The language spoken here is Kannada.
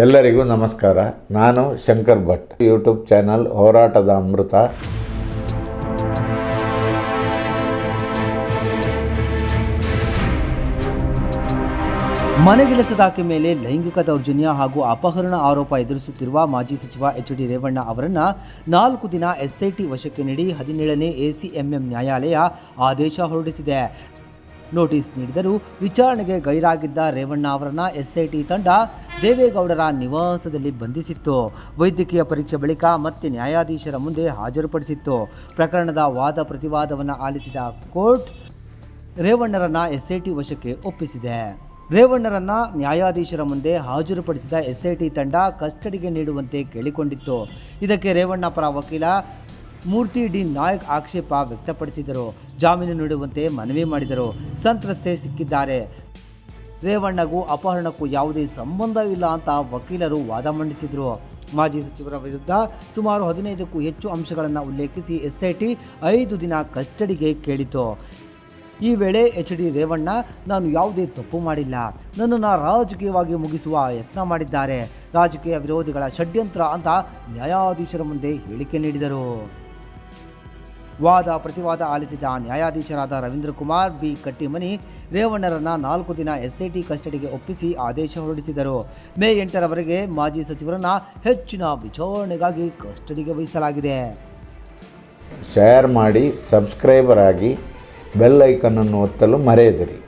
ಎಲ್ಲರಿಗೂ ನಮಸ್ಕಾರ. ನಾನು ಶಂಕರ್ ಭಟ್. ಯೂಟ್ಯೂಬ್ ಚಾನಲ್ ಹೋರಾಟದ ಅಮೃತ. ಮನೆಗೆಲಸದಾಕೆ ಮೇಲೆ ಲೈಂಗಿಕ ದೌರ್ಜನ್ಯ ಹಾಗೂ ಅಪಹರಣ ಆರೋಪ ಎದುರಿಸುತ್ತಿರುವ ಮಾಜಿ ಸಚಿವ ಎಚ್ ಡಿ ರೇವಣ್ಣ ಅವರನ್ನ ನಾಲ್ಕು ದಿನ ಎಸ್ಐಟಿ ವಶಕ್ಕೆ ನೀಡಿ ಹದಿನೇಳನೇ ಎಸಿಎಂಎಂ ನ್ಯಾಯಾಲಯ ಆದೇಶ ಹೊರಡಿಸಿದೆ. ನೋಟಿಸ್ ನೀಡಿದರೂ ವಿಚಾರಣೆಗೆ ಗೈರಾಗಿದ್ದ ರೇವಣ್ಣ ಅವರನ್ನ ಎಸ್ಐಟಿ ತಂಡ ದೇವೇಗೌಡರ ನಿವಾಸದಲ್ಲಿ ಬಂಧಿಸಿತ್ತು. ವೈದ್ಯಕೀಯ ಪರೀಕ್ಷೆ ಬಳಿಕ ಮತ್ತೆ ನ್ಯಾಯಾಧೀಶರ ಮುಂದೆ ಹಾಜರುಪಡಿಸಿತ್ತು. ಪ್ರಕರಣದ ವಾದ ಪ್ರತಿವಾದವನ್ನು ಆಲಿಸಿದ ಕೋರ್ಟ್ ರೇವಣ್ಣರನ್ನ ಎಸ್ಐಟಿ ವಶಕ್ಕೆ ಒಪ್ಪಿಸಿದೆ. ರೇವಣ್ಣರನ್ನ ನ್ಯಾಯಾಧೀಶರ ಮುಂದೆ ಹಾಜರುಪಡಿಸಿದ ಎಸ್ಐಟಿ ತಂಡ ಕಸ್ಟಡಿಗೆ ನೀಡುವಂತೆ ಕೇಳಿಕೊಂಡಿತ್ತು. ಇದಕ್ಕೆ ರೇವಣ್ಣ ಪರ ವಕೀಲ ಮೂರ್ತಿ ಡಿ ನಾಯಕ್ ಆಕ್ಷೇಪ ವ್ಯಕ್ತಪಡಿಸಿದರು. ಜಾಮೀನು ನೀಡುವಂತೆ ಮನವಿ ಮಾಡಿದರು. ಸಂತ್ರಸ್ತೆ ಸಿಕ್ಕಿದ್ದಾರೆ. ರೇವಣ್ಣಗೂ ಅಪಹರಣಕ್ಕೂ ಯಾವುದೇ ಸಂಬಂಧ ಇಲ್ಲ ಅಂತ ವಕೀಲರು ವಾದ ಮಂಡಿಸಿದರು. ಮಾಜಿ ಸಚಿವರ ವಿರುದ್ಧ ಸುಮಾರು ಹದಿನೈದಕ್ಕೂ ಹೆಚ್ಚು ಅಂಶಗಳನ್ನು ಉಲ್ಲೇಖಿಸಿ ಎಸ್ಐಟಿ ಐದು ದಿನ ಕಸ್ಟಡಿಗೆ ಕೇಳಿತು ಈ ವೇಳೆ ಎಚ್ ಡಿ ರೇವಣ್ಣ, ನಾನು ಯಾವುದೇ ತಪ್ಪು ಮಾಡಿಲ್ಲ. ನನ್ನನ್ನು ರಾಜಕೀಯವಾಗಿ ಮುಗಿಸುವ ಯತ್ನ ಮಾಡಿದ್ದಾರೆ. ರಾಜಕೀಯ ವಿರೋಧಿಗಳ ಷಡ್ಯಂತ್ರ ಅಂತ ನ್ಯಾಯಾಧೀಶರ ಮುಂದೆ ಹೇಳಿಕೆ ನೀಡಿದರು. ವಾದ ಪ್ರತಿವಾದ ಆಲಿಸಿದ ನ್ಯಾಯಾಧೀಶರಾದ ರವೀಂದ್ರ ಕುಮಾರ್, ಬಿ ಕಟ್ಟಿಮನಿ, ರೇವಣ್ಣರನ್ನ ನಾಲ್ಕು ದಿನ ಎಸ್ಐಟಿ ಕಸ್ಟಡಿಗೆ ಒಪ್ಪಿಸಿ ಆದೇಶ ಹೊರಡಿಸಿದರು. ಮೇ ಎಂಟರವರೆಗೆ ಮಾಜಿ ಸಚಿವರನ್ನ ಹೆಚ್ಚಿನ ವಿಚಾರಣೆಗಾಗಿ ಕಸ್ಟಡಿಗೆ ವಹಿಸಲಾಗಿದೆ. ಶೇರ್ ಮಾಡಿ ಸಬ್ಸ್ಕ್ರೈಬರ್ ಆಗಿ ಬೆಲ್ ಐಕನ್ನನ್ನು ಒತ್ತಲು ಮರೆಯದಿರಿ.